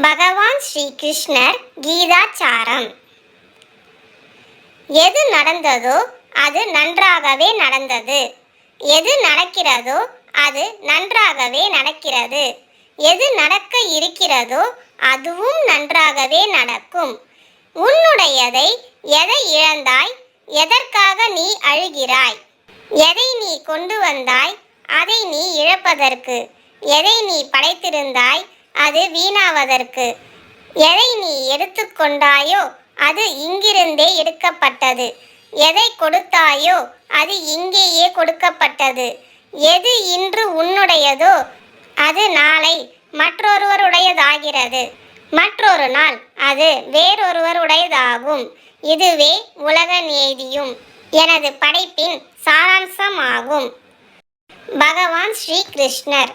பகவான் ஸ்ரீகிருஷ்ணர் கீதாச்சாரம். எது நடந்ததோ அது நன்றாகவே நடந்தது. எது நடக்கிறதோ அது நன்றாகவே நடக்கிறது. எது நடக்க இருக்கிறதோ அதுவும் நன்றாகவே நடக்கும். உன்னுடையதை எதை இழந்தாய்? எதற்காக நீ அழுகிறாய்? எதை நீ கொண்டு வந்தாய்? அதை நீ இழப்பதற்கு. எதை நீ படைத்திருந்தாய்? அது வீணாவதற்கு. எதை நீ எடுத்துக்கொண்டாயோ அது இங்கிருந்தே எடுக்கப்பட்டது. எதை கொடுத்தாயோ அது இங்கேயே கொடுக்கப்பட்டது. எது இன்று உன்னுடையதோ அது நாளை மற்றொருவருடையதாகிறது. மற்றொரு நாள் அது வேறொருவருடையதாகும். இதுவே உலக நீதியும் எனது படைப்பின் சாராம்சமாகும். பகவான் ஸ்ரீ கிருஷ்ணர்.